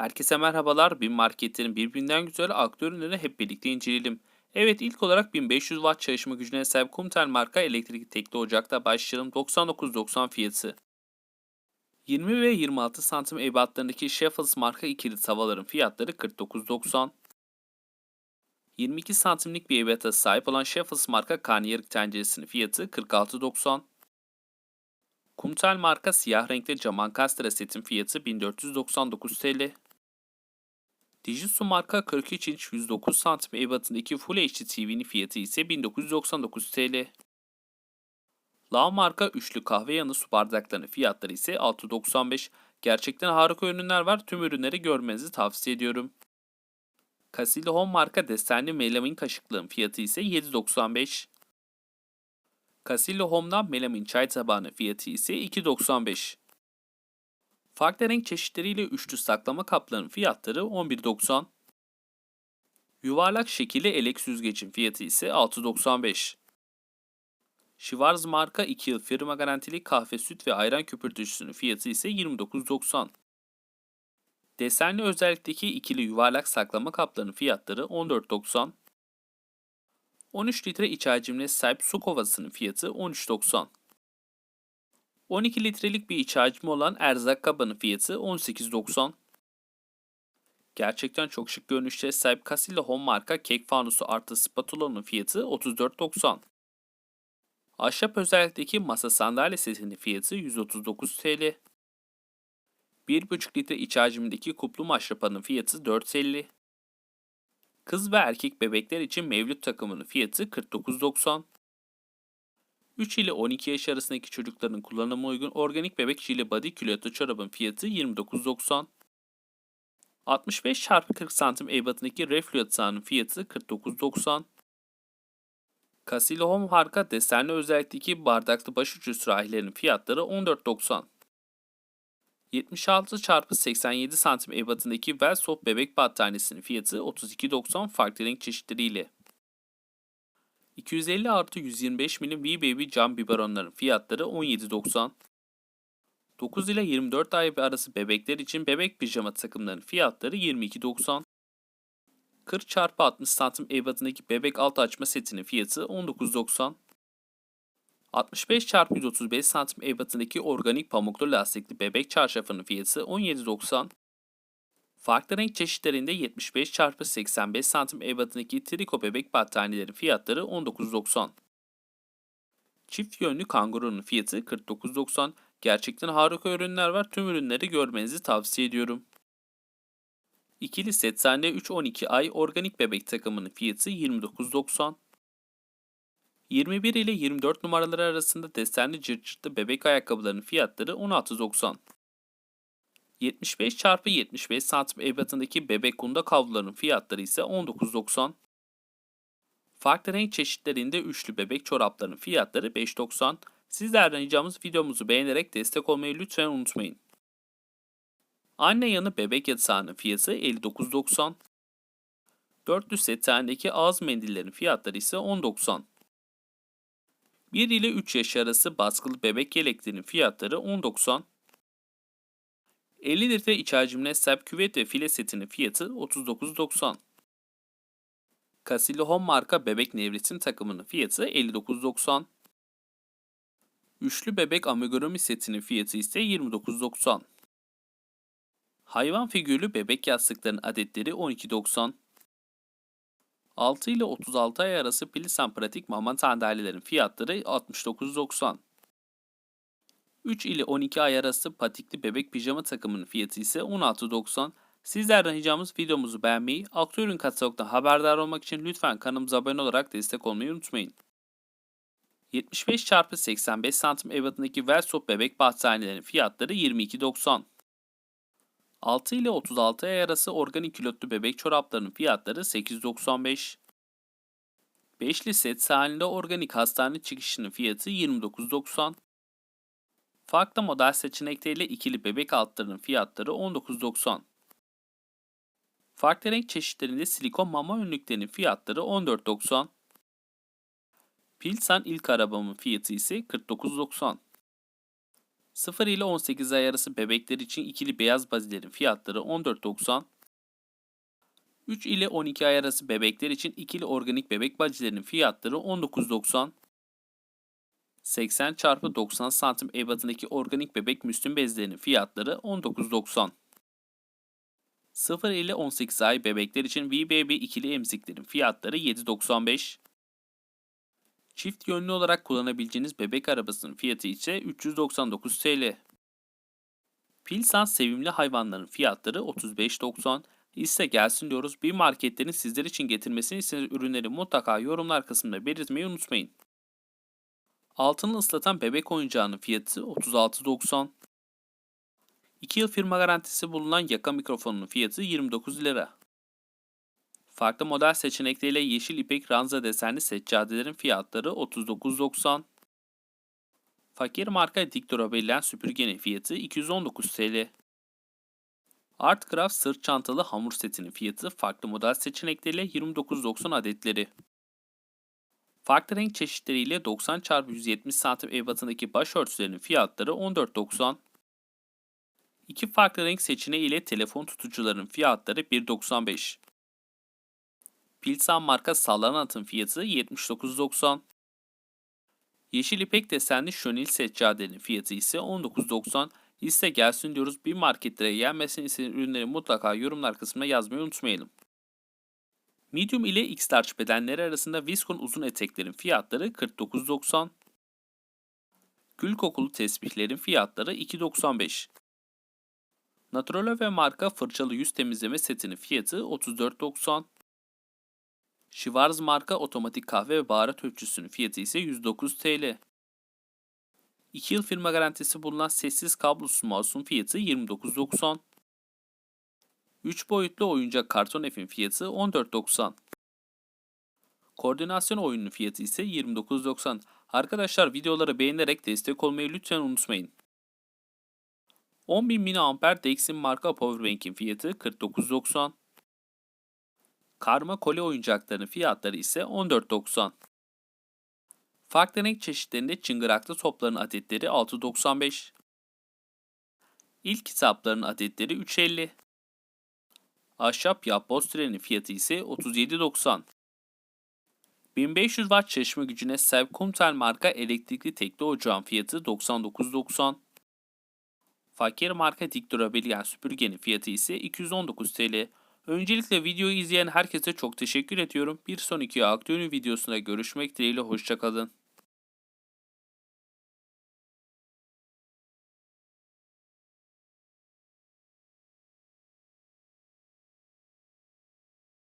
Herkese merhabalar. BİM marketlerin birbirinden güzel aktüel ürünlerini hep birlikte inceleyelim. Evet ilk olarak 1500 watt çalışma gücüne sahip Kumtel marka elektrikli tekli ocakta başlayalım 99.90 fiyatı. 20 ve 26 santim ebatlarındaki Sheffels marka ikili tavaların fiyatları 49.90. 22 santimlik bir ebata sahip olan Sheffels marka karnıyarık tenceresinin fiyatı 46.90. Kumtel marka siyah renkli cam ankastre setin fiyatı 1499 TL. Digisu marka 43 inç 109 santim ebatındaki Full HD TV'nin fiyatı ise 1999 TL. Lao marka üçlü kahve yanı su bardaklarının fiyatları ise 695. Gerçekten harika ürünler var. Tüm ürünleri görmenizi tavsiye ediyorum. Casilli Home marka desenli melamin kaşıklığın fiyatı ise 795. Casilli Home'dan melamin çay tabağının fiyatı ise 2.95. Farklı renk çeşitleriyle üçlü saklama kaplarının fiyatları 11.90. Yuvarlak şekilli elek süzgecin fiyatı ise 6.95. Schwarz marka 2 yıl firma garantili kahve, süt ve ayran köpürtücüsünün fiyatı ise 29.90. Desenli özellikteki ikili yuvarlak saklama kaplarının fiyatları 14.90. 13 litre iç hacimine sahip su kovasının fiyatı 13.90. 12 litrelik bir iç hacmi olan erzak kabının fiyatı 18.90. Gerçekten çok şık görünüşe sahip Casilla Home marka kek fanusu artı spatulanın fiyatı 34.90. Ahşap özellikteki masa sandalye setinin fiyatı 139 TL. 1,5 litre iç hacmindeki kuplu maşrapanın fiyatı 4.50. Kız ve erkek bebekler için mevlüt takımının fiyatı 49.90. 3 ile 12 yaş arasındaki çocukların kullanıma uygun organik bebek jili body külotlu çorabın fiyatı 29.90. 65 x 40 santim ebatındaki reflü yatağının fiyatı 49.90. Casilo Home harika desenli özellikteki bardaklı başucu sürahilerin fiyatları 14.90. 76 x 87 santim ebatındaki Velsoft bebek battaniyesinin fiyatı 32.90 farklı renk çeşitleriyle. 250 artı 125 milim V-Baby cam biberonların fiyatları 17.90. 9 ile 24 ay arası bebekler için bebek pijama takımlarının fiyatları 22.90. 40 x 60 santim ebatındaki bebek alt açma setinin fiyatı 19.90. 65 x 135 santim ebatındaki organik pamuklu lastikli bebek çarşafının fiyatı 17.90. Farklı renk çeşitlerinde 75 x 85 santim ebatındaki triko bebek battaniyelerin fiyatları 19.90. Çift yönlü kangurunun fiyatı 49.90. Gerçekten harika ürünler var. Tüm ürünleri görmenizi tavsiye ediyorum. İkili set sende 3-12 ay organik bebek takımının fiyatı 29.90. 21 ile 24 numaraları arasında desenli cırt cırtlı bebek ayakkabılarının fiyatları 16.90. 75 x 75 santim ebatındaki bebek kunda kavluların fiyatları ise 19.90. Farklı renk çeşitlerinde üçlü bebek çoraplarının fiyatları 5.90. Sizlerden ricamız videomuzu beğenerek destek olmayı lütfen unutmayın. Anne yanı bebek yatağının fiyatı 59.90. Dörtlü setendeki ağız mendillerin fiyatları ise 10.90. 1 ile 3 yaş arası baskılı bebek yeleklerinin fiyatları 10.90. 50 litre iç hacimine sahip küvet ve file setinin fiyatı 39.90. Casillo Home marka bebek nevresim takımının fiyatı 59.90. Üçlü bebek amigurumi setinin fiyatı ise 29.90. Hayvan figürlü bebek yastıklarının adetleri 12.90. 6 ile 36 ay arası Pilisan pratik mama sandalyelerin fiyatları 69.90. 3 ile 12 ay arası patikli bebek pijama takımının fiyatı ise 16.90. Sizlerden ricamız videomuzu beğenmeyi, aktüel ürün katalogdan haberdar olmak için lütfen kanalımıza abone olarak destek olmayı unutmayın. 75 x 85 santim ebatındaki Velsoft bebek battaniyelerin fiyatları 22.90. 6 ile 36 ay arası organik külotlu bebek çoraplarının fiyatları 8.95. Beşli set halinde organik hastane çıkışının fiyatı 29.90. Farklı model seçenekleriyle ikili bebek altlarının fiyatları 19.90. Farklı renk çeşitlerinde silikon mama önlüklerinin fiyatları 14.90. Pilsan ilk arabamın fiyatı ise 49.90. 0 ile 18 ay arası bebekler için ikili beyaz bazilerin fiyatları 14.90. 3 ile 12 ay arası bebekler için ikili organik bebek bazilerinin fiyatları 19.90. 80 çarpı 90 santim ebatındaki organik bebek müslüm bezlerinin fiyatları 19.90. 0 ile 18 ay bebekler için VBB ikili emziklerin fiyatları 7.95. Çift yönlü olarak kullanabileceğiniz bebek arabasının fiyatı ise 399 TL. Pilsan sevimli hayvanların fiyatları 35.90. İste gelsin diyoruz. Bir marketlerin sizler için getirmesini istediğiniz ürünleri mutlaka yorumlar kısmında belirtmeyi unutmayın. Altını ıslatan bebek oyuncağının fiyatı 36.90. 2 yıl firma garantisi bulunan yaka mikrofonunun fiyatı 29 lira. Farklı model seçenekleriyle yeşil ipek ranza desenli seccadelerin fiyatları 39.90. Fakir marka Diktorabellen süpürgenin fiyatı 219 TL. Artcraft sırt çantalı hamur setinin fiyatı farklı model seçenekleriyle 29.90 adetleri. Farklı renk çeşitleriyle 90 x 170 cm ebatındaki başörtülerinin fiyatları 14.90. İki farklı renk seçeneği ile telefon tutucuların fiyatları 1.95. Pilsan marka sallanan fiyatı 79.90. Yeşil ipek desenli şönil seccadenin fiyatı ise 19.90. Liste gelsin diyoruz. Bir marketlere gelmesini istediğiniz ürünleri mutlaka yorumlar kısmına yazmayı unutmayalım. Medium ile X-Large bedenleri arasında Viscon uzun eteklerin fiyatları 49.90. Gül kokulu tesbihlerin fiyatları 2.95. Naturala ve marka fırçalı yüz temizleme setinin fiyatı 34.90. Schwarz marka otomatik kahve ve baharat ölçüsünün fiyatı ise 109 TL. 2 yıl firma garantisi bulunan sessiz kablosuz mouse'un fiyatı 29.90. 3 boyutlu oyuncak karton F'in fiyatı 14.90. Koordinasyon oyunun fiyatı ise 29.90. Arkadaşlar videoları beğenerek destek olmayı lütfen unutmayın. 10.000 mAh Dexin marka Powerbank'in fiyatı 49.90. Karma koli oyuncaklarının fiyatları ise 14.90. Farklı renk çeşitlerinde çıngıraklı topların adetleri 6.95. İlk kitapların adetleri 3.50. Ahşap yapboz trenin fiyatı ise 37.90. 1500 watt çalışma gücüne sahip Kumtel marka elektrikli tekli ocağın fiyatı 99.90. Fakir marka Dikdurabilgen süpürgenin fiyatı ise 219 TL. Öncelikle videoyu izleyen herkese çok teşekkür ediyorum. Bir sonraki aktüel videosunda görüşmek dileğiyle hoşçakalın.